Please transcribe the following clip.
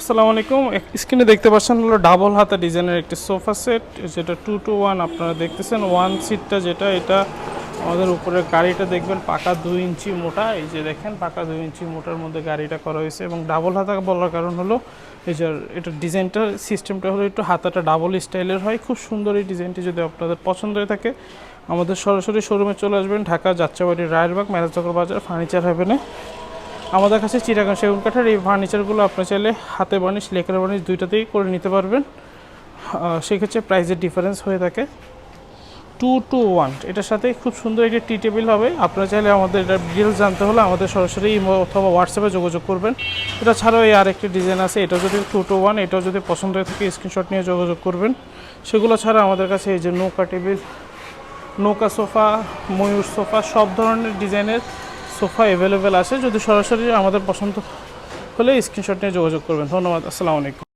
আসসালামু আলাইকুম। স্ক্রিনে দেখতে পাচ্ছেন হলো ডাবল হাতা ডিজাইনের একটি সোফা সেট যেটা টু টু ওয়ান আপনারা দেখতেছেন। ওয়ান সিটটা যেটা, এটা আমাদের উপরের গাড়িটা দেখবেন পাকা দুই ইঞ্চি মোটা। এই যে দেখেন, পাকা দুই ইঞ্চি মোটার মধ্যে গাড়িটা করা হয়েছে এবং ডাবল হাতা বলার কারণ হলো, এই যে এটা ডিজাইনটা সিস্টেমটা হলো একটু হাতাটা ডাবল স্টাইলের হয়। খুব সুন্দর এই ডিজাইনটি যদি আপনাদের পছন্দ হয়ে থাকে, আমাদের সরাসরি শোরুমে চলে আসবেন। ঢাকা, যাত্রাবাড়ি, রায়েরবাগ মেরাজনগর বাজার ফার্নিচার হ্যাভেনে আমাদের কাছে চিরাগান সেগুন কাঠের এই ফার্নিচারগুলো আপনি চাইলে হাতে বানিশ, লেকার বানিশ দুইটাতেই করে নিতে পারবেন। সেক্ষেত্রে প্রাইসের ডিফারেন্স হয়ে থাকে। টু টু ওয়ান এটার সাথে খুব সুন্দর একটি টি টেবিল হবে। আপনারা চাইলে আমাদের এটা ডিটেলস জানতে হলে আমাদের সরাসরি ইমো অথবা হোয়াটসঅ্যাপে যোগাযোগ করবেন। এটা ছাড়াও এই আরেকটি ডিজাইন আছে। এটা যদি টু টু ওয়ান এটাও যদি পছন্দ হয়ে থাকে স্ক্রিনশট নিয়ে যোগাযোগ করবেন। সেগুলো ছাড়া আমাদের কাছে এই যে নৌকা টেবিল নৌকা সোফা ময়ূর সোফা সব ধরনের ডিজাইনের সোফা অ্যাভেলেবেল আছে, যদি সরাসরি আমাদের পছন্দ হলে স্ক্রিনশট নিয়ে যোগাযোগ করবেন। ধন্যবাদ, আসসালামু আলাইকুম।